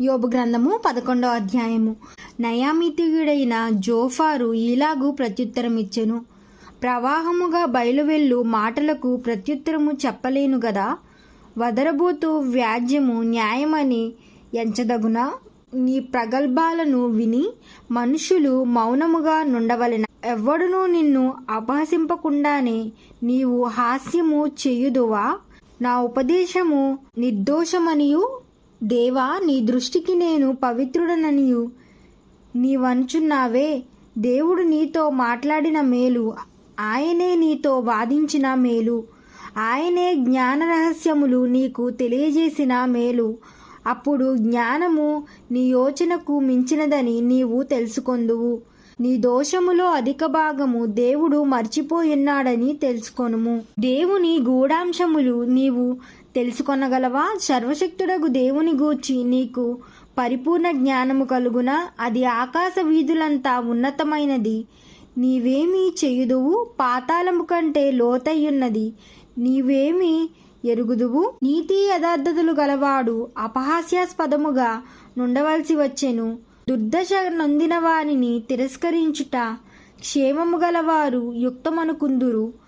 యోబు గ్రంథము పదకొండవ అధ్యాయము. నయామితియుడైన జోఫారు ఈలాగు ప్రత్యుత్తరమిచ్చెను. ప్రవాహముగా బయలువెళ్ళు మాటలకు ప్రత్యుత్తరము చెప్పలేను గదా? వదరబోతు వ్యాజ్యము న్యాయమని ఎంచదగున? నీ ప్రగల్భాలను విని మనుషులు మౌనముగా నుండవలెన? ఎవ్వడునూ నిన్ను అపహసింపకుండానే నీవు హాస్యము చేయుదువా? నా ఉపదేశము నిర్దోషమనియు? దేవా నీ దృష్టికి నేను పవిత్రుడననియు. నీవంచున్నావే దేవుడు నీతో మాట్లాడిన మేలు. ఆయనే నీతో వాదించిన మేలు. ఆయనే జ్ఞాన రహస్యములు నీకు తెలియజేసిన మేలు. అప్పుడు జ్ఞానము నీ యోచనకు మించినదని నీవు తెలుసుకొందువు. నీ దోషములో అధిక భాగము దేవుడు మర్చిపోయున్నాడని తెలుసుకొనుము. దేవుని గూఢాంశములు నీవు తెలుసుకొనగలవా? సర్వశక్తుడగు దేవుని గూర్చి నీకు పరిపూర్ణ జ్ఞానము కలుగున? అది ఆకాశ వీధులంతా ఉన్నతమైనది. నీవేమి చేయుదువు? పాతాళము కంటే లోతయ్యున్నది నీవేమి ఎరుగుదువు? నీతి యథార్థతలు గలవాడు అపహాస్యాస్పదముగా నుండవలసి వచ్చెను. దుర్దశ నొందిన వారిని తిరస్కరించుట క్షేమము గలవారు యుక్తమనుకుందురు.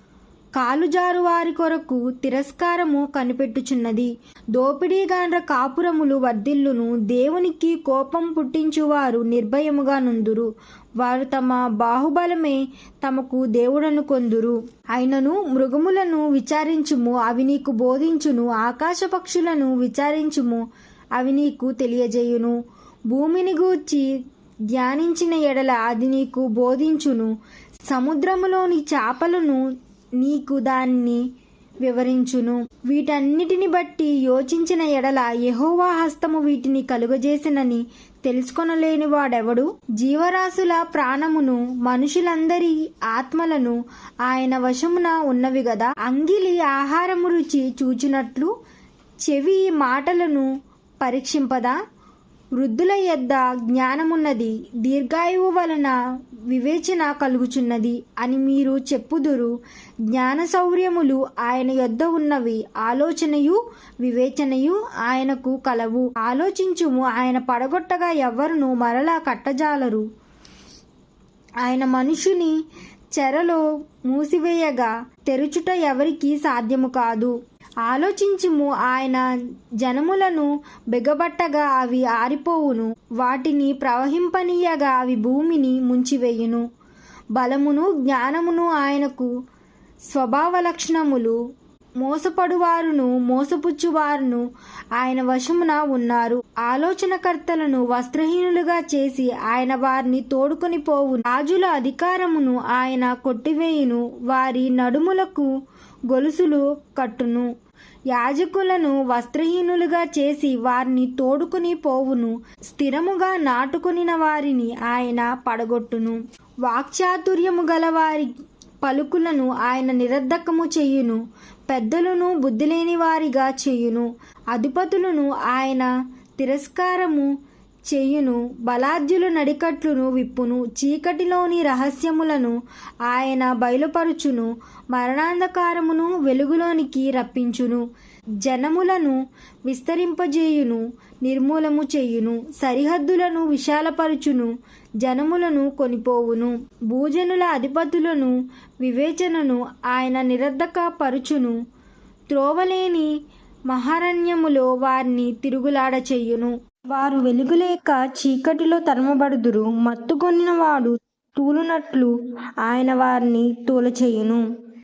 కాలుజారు వారి కొరకు తిరస్కారము కనిపెట్టుచున్నది. దోపిడీగాండ్ర కాపురములు వర్ధిల్లును దేవునికి కోపం పుట్టించువారు నిర్భయముగా నుందురు. వారు తమ బాహుబలమే తమకు దేవుడను కొందురు. అయినను మృగములను విచారించుము అవి నీకు బోధించును ఆకాశ పక్షులను విచారించుము అవి నీకు తెలియజేయును. భూమిని గూర్చి ధ్యానించిన ఎడల అది నీకు బోధించును. సముద్రములోని చేపలను నీకు దాన్ని వివరించును. వీటన్నిటిని బట్టి యోచించిన ఎడల యహోవా హస్తము వీటిని కలుగజేసినని తెలుసుకొనలేని వాడెవడు? జీవరాశుల ప్రాణమును మనుషులందరి ఆత్మలను ఆయన వశమున ఉన్నవి గదా? అంగిలి ఆహారము రుచి చూచినట్లు చెవి మాటలను పరీక్షింపదా? వృద్ధుల యొద్ద జ్ఞానమున్నది దీర్ఘాయువు వలన వివేచన కలుగుచున్నది అని మీరు చెప్పుదురు. జ్ఞాన సౌర్యములు ఆయన యొద్ద ఉన్నవి ఆలోచనయు వివేచనయు ఆయనకు కలవు. ఆలోచించుము ఆయన పడగొట్టగా ఎవరును మరలా కట్టజాలరు. ఆయన మనుషుని చెరలో మూసివేయగా తెరుచుట ఎవరికి సాధ్యము కాదు. ఆలోచించుము ఆయన జనములను బిగబట్టగా అవి ఆరిపోవును వాటిని ప్రవహింపనీయగా అవి భూమిని ముంచివేయును. బలమును జ్ఞానమును ఆయనకు స్వభావ లక్షణములు మోసపడువారును మోసపుచ్చువారును ఆయన వశమున ఉన్నారు. ఆలోచనకర్తలను వస్త్రహీనులుగా చేసి ఆయన వారిని తోడుకొని పోవు. రాజుల అధికారమును ఆయన కొట్టివేయును వారి నడుములకు గొలుసులు కట్టును. యాజకులను వస్త్రహీనులుగా చేసి వారిని తోడుకుని పోవును స్థిరముగా నాటుకొనిన వారిని ఆయన పడగొట్టును. వాక్చాతుర్యము గల వారి పలుకులను ఆయన నిరర్ధకము చేయును పెద్దలను బుద్ధిలేని వారిగా చేయును అధిపతులను ఆయన తిరస్కారము చెయ్యును బలాద్యుల నడికట్లును విప్పును. చీకటిలోని రహస్యములను ఆయన బయలుపరుచును. మరణాంధకారమును వెలుగులోనికి రప్పించును. జనములను విస్తరింపజేయును. నిర్మూలము చేయును. సరిహద్దులను విశాలపరుచును. జనములను కొనిపోవును. భూజనుల అధిపతులను వివేచనను ఆయన నిరర్ధక పరుచును త్రోవలేని మహారణ్యములో వారిని తిరుగులాడ చెయ్యును వారు వెలుగులేక చీకటిలో తరమబడుదురు. మత్తుకొనిన వాడు తూలునట్లు ఆయన వారిని తూలచేయును.